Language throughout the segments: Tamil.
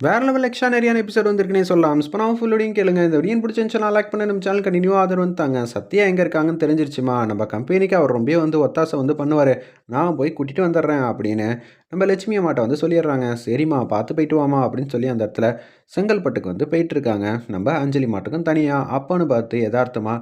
வேற லெவல் எக்ஸ்ட்ரானரியான எபிசோட் வந்திருக்குனே சொல்லலாம். ஸ்பனாவும் ஃபுல்லோடையும் கேளுங்க. இந்த வீடியோ பிடிச்சிருந்துச்சுன்னா லைக் பண்ணி. நம்ம சேனல் கண்டினியூ ஆதரவு வந்துட்டாங்க. சத்யா எங்கே இருக்காங்கன்னு தெரிஞ்சிருச்சுமா? நம்ம கம்பெனிக்கு அவர் ரொம்ப வந்து ஒத்தாசை வந்து பண்ணுவார். நான் போய் கூட்டிகிட்டு வந்துடுறேன் அப்படின்னு நம்ம லட்சுமி அம்மாட்ட வந்து சொல்லிடுறாங்க. சரிம்மா பார்த்து போயிட்டு வாமா அப்படின்னு சொல்லி அந்த இடத்துல செங்கல்பட்டுக்கு வந்து போயிட்டுருக்காங்க. நம்ம அஞ்சலி மாட்டுக்கும் தனியாக அப்போன்னு பார்த்து யதார்த்தமாக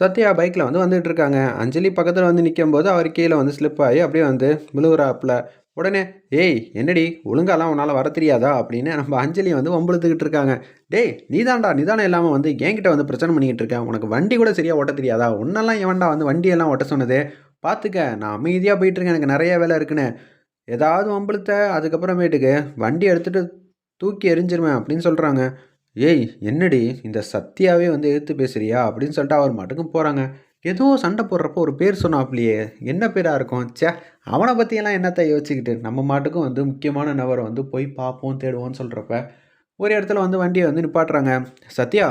சத்யா பைக்கில் வந்து வந்துட்டு இருக்காங்க அஞ்சலி பக்கத்தில் வந்து நிற்கும் போது அவர் கீழே வந்து ஸ்லிப் ஆகி அப்படியே வந்து விழுவுறாப்புல உடனே ஏய் என்னடி ஒழுங்காலாம் உன்னால் வர தெரியாதா? அப்படின்னு நம்ம அஞ்சலியை வந்து வம்புழுத்துக்கிட்டு இருக்காங்க. டேய் நீதான்டா நிதானம் இல்லாமல் வந்து என்கிட்ட வந்து பிரச்சனை பண்ணிக்கிட்டு இருக்கேன் உனக்கு வண்டி கூட சரியாக ஓட்ட தெரியாதா? உன்னெல்லாம் எவன்டா வந்து வண்டியெல்லாம் ஓட்ட சொன்னது? பார்த்துக்க நான் அமைதியாக போயிட்டுருக்கேன் எனக்கு நிறைய வேலை இருக்குன்னு. ஏதாவது வம்புழுத்த அதுக்கப்புறமேட்டுக்கு வண்டி எடுத்துகிட்டு தூக்கி எரிஞ்சிருவேன் அப்படின்னு சொல்கிறாங்க ஏய் என்னடி இந்த சத்யாவே வந்து எடுத்து பேசுறியா? அப்படின்னு சொல்லிட்டு அவர் மட்டுக்கும் போகிறாங்க ஏதோ சண்டை போடுறப்போ ஒரு பேர் சொன்னாப்லையே என்ன பேராக இருக்கும்? ச்சே அவனை பற்றியெல்லாம் என்னத்தை யோசிச்சுக்கிட்டு? நம்ம மாட்டுக்கும் வந்து முக்கியமான நபரை வந்து போய் பார்ப்போம் தேடுவோம்னு சொல்கிறப்ப ஒரு இடத்துல வந்து வண்டியை வந்து நிப்பாட்டுறாங்க. சத்யா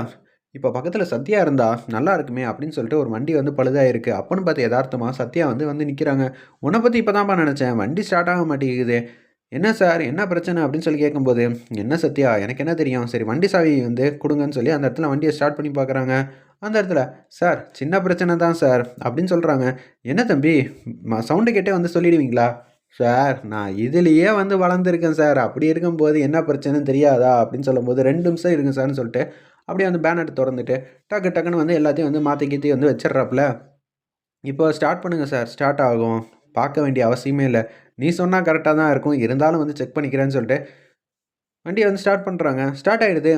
இப்போ பக்கத்தில் சத்யா இருந்தா நல்லா இருக்குமே அப்படின்னு சொல்லிட்டு ஒரு வண்டி வந்து பழுதாக இருக்குது அப்போன்னு பார்த்து யதார்த்தமாக சத்யா வந்து வந்து நிற்கிறாங்க உன்னை பற்றி இப்போ தான்ப்பா நினச்சேன்? வண்டி ஸ்டார்ட் ஆக மாட்டேங்குது. என்ன சார்? என்ன பிரச்சனை? அப்படின்னு சொல்லி கேட்கும்போது என்ன சத்யா? எனக்கு என்ன தெரியும்? சரி வண்டி சாவி வந்து கொடுங்கன்னு சொல்லி அந்த இடத்துல வண்டியை ஸ்டார்ட் பண்ணி பார்க்குறாங்க அந்த இடத்துல சார் சின்ன பிரச்சனை தான் சார் அப்படின்னு சொல்கிறாங்க என்ன தம்பி? சவுண்டு கேட்டே வந்து சொல்லிடுவீங்களா? சார் நான் இதுலேயே வந்து வளர்ந்துருக்கேன் சார். அப்படி இருக்கும்போது என்ன பிரச்சனைன்னு தெரியாதா? அப்படின்னு சொல்லும்போது ரெண்டு நிமிஷம் இருக்குங்க சார்னு சொல்லிட்டு அப்படியே வந்து பேனர் திறந்துட்டு டக்கு டக்குன்னு வந்து எல்லாத்தையும் வந்து மாற்றி கீத்தி வந்து வச்சிட்றாப்புல. இப்போ ஸ்டார்ட் பண்ணுங்கள் சார். ஸ்டார்ட் ஆகும். பார்க்க வேண்டிய அவசியமே இல்லை. நீ சொன்னால் கரெக்டாக தான் இருக்கும். இருந்தாலும் வந்து செக் பண்ணிக்கிறேன்னு சொல்லிட்டு வண்டியை வந்து ஸ்டார்ட் பண்ணுறாங்க ஸ்டார்ட் ஆகிடுது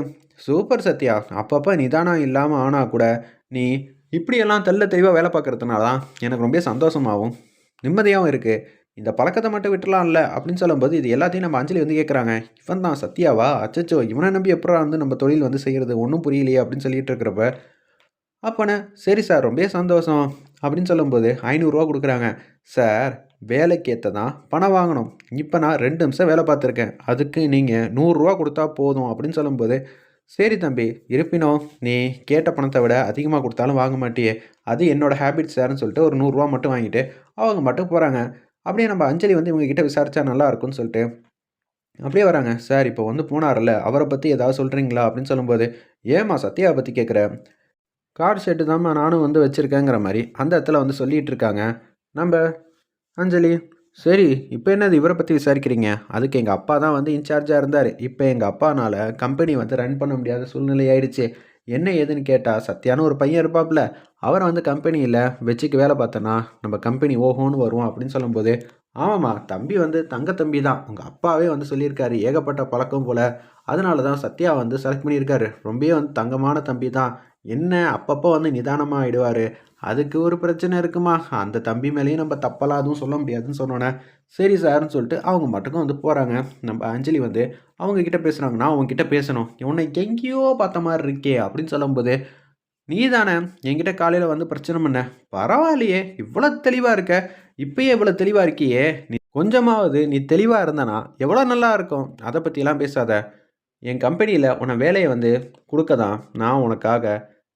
சூப்பர் சத்யா. அப்பப்போ நிதானம் இல்லாமல் ஆனால் கூட நீ இப்படியெல்லாம் தெல்ல தெளிவாக வேலை பார்க்குறதுனால தான் எனக்கு ரொம்ப சந்தோஷமாகவும் நிம்மதியாகவும் இருக்குது இந்த பழக்கத்தை மட்டும் விட்டுலாம்ல அப்படின்னு சொல்லும்போது இது எல்லாத்தையும் நம்ம அஞ்சலி வந்து கேட்குறாங்க இவன் தான் சத்யாவா? அச்சச்சோ இவனை நம்பி எப்படா வந்து நம்ம தொழில் வந்து செய்கிறது ஒன்றும் புரியலையே அப்படின்னு சொல்லிட்டு இருக்கிறப்ப அப்போனே சரி சார் ரொம்ப சந்தோஷம் அப்படின்னு சொல்லும்போது ஐநூறுரூவா கொடுக்குறாங்க. சார் வேலைக்கேற்றதான் தான் பணம் வாங்கணும். இப்போ நான் ரெண்டு நிமிஷம் வேலை பார்த்துருக்கேன். அதுக்கு நீங்கள் நூறுரூவா கொடுத்தா போதும் அப்படின்னு சொல்லும்போது சரி தம்பி இருப்பினும் நீ கேட்ட பணத்தை விட அதிகமாக கொடுத்தாலும் வாங்க மாட்டியே. அது என்னோடய ஹேபிட் சார்னு சொல்லிட்டு ஒரு நூறுரூவா மட்டும் வாங்கிட்டு அவங்க மட்டும் போகிறாங்க அப்படியே நம்ம அஞ்சலி வந்து இவங்ககிட்ட விசாரித்தா நல்லா இருக்கும்னு சொல்லிட்டு அப்படியே வராங்க. சார் இப்போ வந்து போனார்ல அவரை பற்றி ஏதாவது சொல்கிறீங்களா அப்படின்னு சொல்லும்போது ஏமா சத்யாவை பற்றி கேட்குற கார் ஷெட்டு தாம்மா நானும் வந்து வச்சுருக்கேங்கிற மாதிரி அந்த இடத்துல வந்து சொல்லிகிட்டு இருக்காங்க. நம்ம அஞ்சலி சரி இப்போ என்னது இவரை பற்றி விசாரிக்கிறீங்க? அதுக்கு எங்கள் அப்பா தான் வந்து இன்சார்ஜாக இருந்தார். இப்போ எங்கள் அப்பானால் கம்பெனி வந்து ரன் பண்ண முடியாத சூழ்நிலை ஆயிடுச்சு. என்ன ஏதுன்னு கேட்டால் சத்தியான ஒரு பையன் இருப்பாப்புல. அவரை வந்து கம்பெனியில் வச்சுக்கு வேலை பார்த்தோன்னா நம்ம கம்பெனி ஓஹோன்னு வருவோம் அப்படின்னு சொல்லும்போது ஆமாம்மா தம்பி வந்து தங்க தம்பி தான். உங்கள் அப்பாவே வந்து சொல்லியிருக்காரு ஏகப்பட்ட பழக்கம் போல். அதனால தான் சத்யா வந்து செலக்ட் பண்ணியிருக்காரு. ரொம்பவே வந்து தங்கமான தம்பி தான். என்ன அப்பப்போ வந்து நிதானமாக ஆகிடுவார் அதுக்கு ஒரு பிரச்சனை இருக்குமா? அந்த தம்பி மேலேயும் நம்ம தப்பெல்லாம் அதுவும் சொல்ல முடியாதுன்னு சொன்னோன்னே சரி சார்னு சொல்லிட்டு அவங்க மட்டுக்கும் வந்து போகிறாங்க நம்ம அஞ்சலி வந்து அவங்க கிட்ட பேசுகிறாங்க நான் பேசணும். உன்னை எங்கேயோ பார்த்த மாதிரி இருக்கே அப்படின்னு சொல்லும்போது நீ தானே என்கிட்ட காலையில் வந்து பிரச்சனை பண்ண. பரவாயில்லையே இவ்வளோ தெளிவாக இருக்க. இப்பயே இவ்வளோ தெளிவாக இருக்கியே. நீ கொஞ்சமாவது நீ தெளிவாக இருந்தனா எவ்வளோ நல்லா இருக்கும்? அதை பற்றிலாம் பேசாத. என் கம்பெனியில் உன்னை வேலையை வந்து கொடுக்க தான் நான் உனக்காக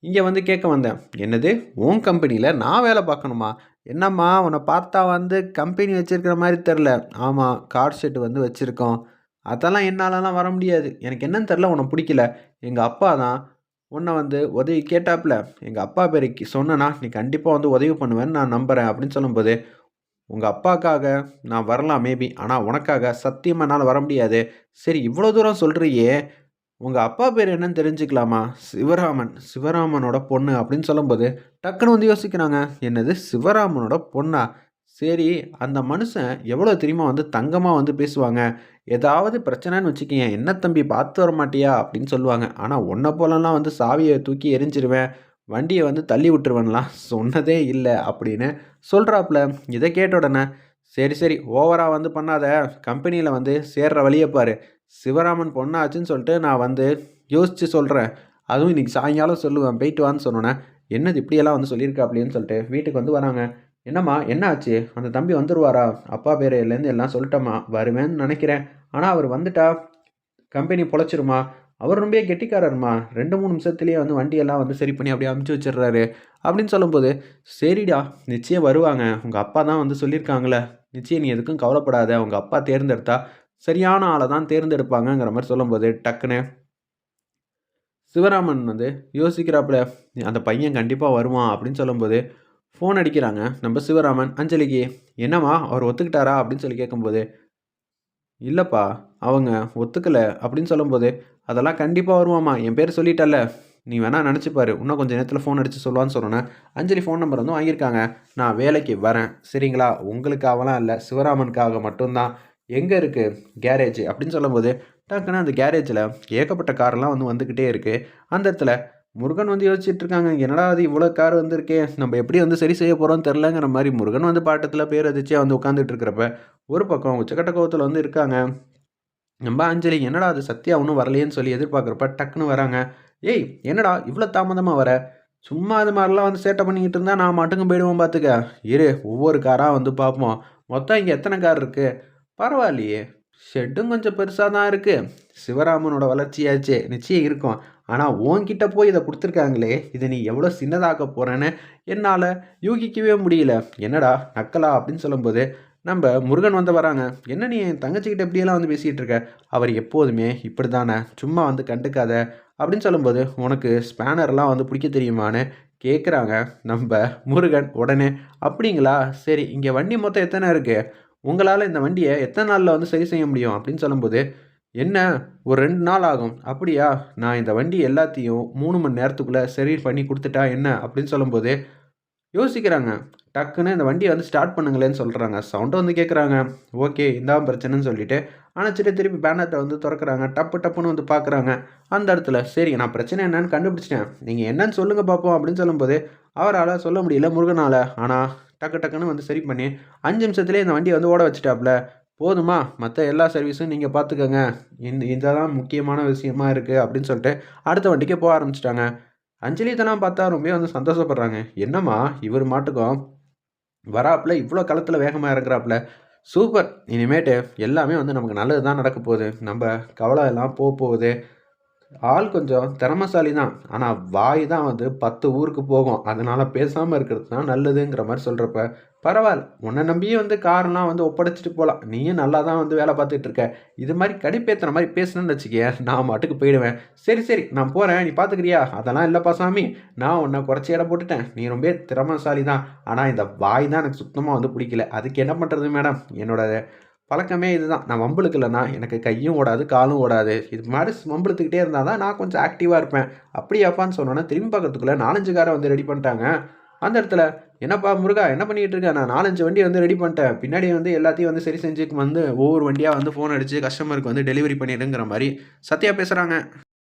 இங்கே வந்து கேட்க வந்தேன். என்னது? உன் கம்பெனியில் நான் வேலை பார்க்கணுமா? என்னம்மா உன்னை பார்த்தா வந்து கம்பெனி வச்சுருக்கிற மாதிரி தெரில ஆமாம் கார் ஷெட்டு வந்து வச்சுருக்கோம். அதெல்லாம் என்னாலலாம் வர முடியாது. எனக்கு என்னன்னு தெரில உனக்கு பிடிக்கல. எங்கள் அப்பா தான் உன்னை வந்து உதவி கேட்டாப்புல. எங்கள் அப்பா பேருக்கு சொன்னனா நீ கண்டிப்பாக வந்து உதவி பண்ணுவேன்னு நான் நம்புகிறேன் அப்படின்னு சொல்லும்போது உங்கள் அப்பாக்காக நான் வரலாம் மேபி ஆனால் உனக்காக சத்தியமாக என்னால் வர முடியாது. சரி இவ்வளோ தூரம் சொல்கிறியே உங்கள் அப்பா பேர் என்னன்னு தெரிஞ்சுக்கலாமா? சிவராமன் சிவராமனோட பொண்ணு அப்படின்னு சொல்லும்போது டக்குன்னு வந்து யோசிக்கிறாங்க என்னது சிவராமனோட பொண்ணா? சரி அந்த மனுஷன் எவ்வளோ தெரியுமா வந்து தங்கமாக வந்து பேசுவாங்க? ஏதாவது பிரச்சனைன்னு வச்சுக்கிங்க என்ன தம்பி பார்த்து வர மாட்டியா? அப்படின்னு சொல்லுவாங்க. ஆனால் ஒன்றை போலலாம் வந்து சாவியை தூக்கி எரிஞ்சிருவேன் வண்டியை வந்து தள்ளி விட்டுருவேன்லாம் சொன்னதே இல்லை அப்படின்னு சொல்கிறாப்புல இதை கேட்ட உடனே சரி சரி ஓவராக வந்து பண்ணாத. கம்பெனியில் வந்து சேர்ற வழியை பாரு. சிவராமன் பொண்ணாச்சுன்னு சொல்லிட்டு நான் வந்து யோசித்து சொல்கிறேன் அதுவும் இன்றைக்கி சாயங்காலம் சொல்லுவேன் போயிட்டு வான்னு சொன்னோன்னே என்னது இப்படியெல்லாம் வந்து சொல்லியிருக்கா அப்படின்னு சொல்லிட்டு வீட்டுக்கு வந்து வராங்க. என்னம்மா என்ன ஆச்சு அந்த தம்பி வந்துடுவாரா அப்பா பேரையிலேருந்து எல்லாம் சொல்லிட்டம்மா. வருவேன்னு நினைக்கிறேன். ஆனால் அவர் வந்துட்டா? கம்பெனி பொழைச்சிருமா? அவர் ரொம்ப கெட்டிக்காரர்மா. ரெண்டு மூணு நிமிஷத்துலேயே வந்து வண்டியெல்லாம் வந்து சரி பண்ணி அப்படியே அமுச்சு வச்சிடுறாரு. அப்படின்னு சொல்லும்போது சரிடா நிச்சயம் வருவாங்க. உங்கள் அப்பா தான் வந்து சொல்லியிருக்காங்களே நிச்சயம் நீ எதுக்கும் கவலைப்படாத. உங்கள் அப்பா தேர்ந்தெடுத்தா சரியான ஆளை தான் தேர்ந்தெடுப்பாங்கங்கிற மாதிரி சொல்லும்போது டக்குன்னு சிவராமன் வந்து யோசிக்கிறாப்புல அந்த பையன் கண்டிப்பாக வருவான் அப்படின்னு சொல்லும்போது ஃபோன் அடிக்கிறாங்க. நம்ம சிவராமன் அஞ்சலிக்கு என்னம்மா அவர் ஒத்துக்கிட்டாரா? அப்படின்னு சொல்லி கேட்கும்போது இல்லைப்பா அவங்க ஒத்துக்கலை. அப்படின்னு சொல்லும்போது அதெல்லாம் கண்டிப்பாக வருவாம்மா என் பேர் சொல்லிட்டல நீ வேணால் நினச்சிப்பாரு. இன்னும் கொஞ்சம் நேரத்தில் ஃபோன் அடித்து சொல்லுவான்னு சொன்னேன் அஞ்சலி ஃபோன் நம்பர் வந்து வாங்கியிருக்காங்க. நான் வேலைக்கு வரேன். சரிங்களா? உங்களுக்காகலாம் இல்லை. சிவராமனுக்காக மட்டும்தான். எங்கே இருக்குது கேரேஜ். அப்படின்னு சொல்லும்போது டக்குன்னு அந்த கேரேஜில் ஏகப்பட்ட காரெல்லாம் வந்து வந்துக்கிட்டே இருக்குது அந்த இடத்துல முருகன் வந்து யோசிச்சுட்டு இருக்காங்க என்னடா அது இவ்வளோ கார் வந்திருக்கே? நம்ம எப்படி வந்து சரி செய்ய போகிறோம் தெரிலங்கிற மாதிரி முருகன் வந்து பாட்டத்தில் பேர் அதிர்ச்சியாக வந்து உட்காந்துட்டு இருக்கிறப்ப ஒரு பக்கம் உச்சக்கட்ட கோவத்தில் வந்து இருக்காங்க. நம்ம அஞ்சலி என்னடா அது சத்யா ஒன்றும் வரலையேன்னு சொல்லி எதிர்பார்க்குறப்ப டக்குன்னு வராங்க. ஏய் என்னடா இவ்வளோ தாமதமாக வர? சும்மா அது மாதிரிலாம் வந்து சேட்டை பண்ணிக்கிட்டு இருந்தால் நான் மட்டுக்கும் போயிடுவோம் பார்த்துக்க இரு ஒவ்வொரு காராக வந்து பார்ப்போம் மொத்தம் இங்கே எத்தனை கார் இருக்குது பரவாயில்லையே. ஷெட்டும் கொஞ்சம் பெருசாக தான் இருக்குது சிவராமனோட வளர்ச்சியாச்சு நிச்சயம் இருக்கும். ஆனால் உன்கிட்ட போய் இதை கொடுத்துருக்காங்களே இதை நீ எவ்வளோ சின்னதாக்க போகிறேன்னு என்னால் யூகிக்கவே முடியல. என்னடா நக்கலா அப்படின்னு சொல்லும்போது நம்ம முருகன் வந்து வராங்க. என்ன நீ என் தங்கச்சிக்கிட்ட எப்படியெல்லாம் வந்து பேசிகிட்டு இருக்க? அவர் எப்போதுமே இப்படி தானே சும்மா வந்து கண்டுக்காத அப்படின்னு சொல்லும்போது உனக்கு ஸ்பேனர்லாம் வந்து பிடிக்க தெரியுமான்னு கேட்குறாங்க நம்ம முருகன் உடனே. அப்படிங்களா? சரி இங்கே வண்டி மொத்தம் எத்தனை இருக்குது உங்களால் இந்த வண்டியை எத்தனை நாளில் வந்து சரி செய்ய முடியும் அப்படின்னு சொல்லும்போது என்ன ஒரு ரெண்டு நாள் ஆகும். அப்படியா? நான் இந்த வண்டி எல்லாத்தையும் மூணு மணி நேரத்துக்குள்ளே சரி பண்ணி கொடுத்துட்டா என்ன? அப்படின்னு சொல்லும்போது யோசிக்கிறாங்க. டக்குன்னு இந்த வண்டியை வந்து ஸ்டார்ட் பண்ணுங்களேன்னு சொல்கிறாங்க சவுண்டை வந்து கேட்குறாங்க ஓகே இதான் பிரச்சனைன்னு சொல்லிட்டு அணைச்சிட்டு திருப்பி பேனர்ட்டை வந்து திறக்கிறாங்க. டப்பு டப்புன்னு வந்து பார்க்குறாங்க அந்த இடத்துல சரி நான் பிரச்சனை என்னன்னு கண்டுபிடிச்சிட்டேன். நீங்கள் என்னன்னு சொல்லுங்கள் பார்ப்போம் அப்படின்னு சொல்லும்போது அவரால் சொல்ல முடியல முருகனால். ஆனால் டக்கு டக்குன்னு வந்து சரி பண்ணி அஞ்சு நிமிஷத்துலேயே இந்த வண்டியை வந்து ஓட வச்சுட்டாப்புல போதுமா? மற்ற எல்லா சர்வீஸும் நீங்கள் பார்த்துக்கோங்க இந்த இதெல்லாம் முக்கியமான விஷயமா இருக்குது அப்படின்னு சொல்லிட்டு அடுத்த வண்டிக்கே போக ஆரம்பிச்சிட்டாங்க. அஞ்சலி இதெல்லாம் பார்த்தா ரொம்ப வந்து சந்தோஷப்படுறாங்க. என்னம்மா? இவர் மாட்டுக்கும் வராப்புல இவ்வளோ களத்தில் வேகமாக இறங்குறாப்புல. சூப்பர். இனிமேட்டு எல்லாமே வந்து நமக்கு நல்லது தான் நடக்க போகுது. நம்ம கவலை எல்லாம் போக போகுது. ஆள் கொஞ்சம் திறமசாலி தான் ஆனால் வாய் தான் வந்து பத்து ஊருக்கு போகும். அதனால் பேசாமல் இருக்கிறது தான் நல்லதுங்கிற மாதிரி சொல்கிறப்ப பரவாயில்ல. உன்னை நம்பியே வந்து காரெலாம் வந்து ஒப்படைச்சிட்டு போகலாம் நீயும் நல்லா தான் வந்து வேலை பார்த்துட்டு இருக்க. இது மாதிரி கடிப்பேற்றுற மாதிரி பேசணும்னு வச்சுக்க நான் மாட்டுக்கு போயிடுவேன். சரி சரி நான் போகிறேன் நீ பார்த்துக்கிறியா அதெல்லாம் இல்லைப்பா சாமி. நான் உன்னை குறைச்சி இடம் போட்டுட்டேன். நீ ரொம்ப திறமசாலி தான் ஆனால் இந்த வாய் தான் எனக்கு சுத்தமாக வந்து பிடிக்கல. அதுக்கு என்ன பண்ணுறது மேடம்? என்னோட பழக்கமே இதுதான். நான் வம்புளுக்கு இல்லைன்னா எனக்கு கையும் ஓடாது காலும் ஓடாது. இது மாதிரி வம்புழுத்துக்கிட்டே இருந்தால் தான் நான் கொஞ்சம் ஆக்டிவாக இருப்பேன். அப்படியாப்பான்னு சொன்னோன்னா திரும்பி பார்க்கறதுக்குள்ளே நாலஞ்சு காரை வந்து ரெடி பண்ணிட்டாங்க. அந்த இடத்துல என்னப்பா முருகா என்ன பண்ணிகிட்டு இருக்கேன் நான் நாலஞ்சு வண்டி வந்து ரெடி பண்ணிட்டேன். பின்னாடி வந்து எல்லாத்தையும் வந்து சரி செஞ்சுக்கு வந்து ஒவ்வொரு வண்டியாக வந்து ஃபோன் அடித்து கஸ்டமருக்கு வந்து டெலிவரி பண்ணிடுங்கிற மாதிரி சத்யா பேசுகிறாங்க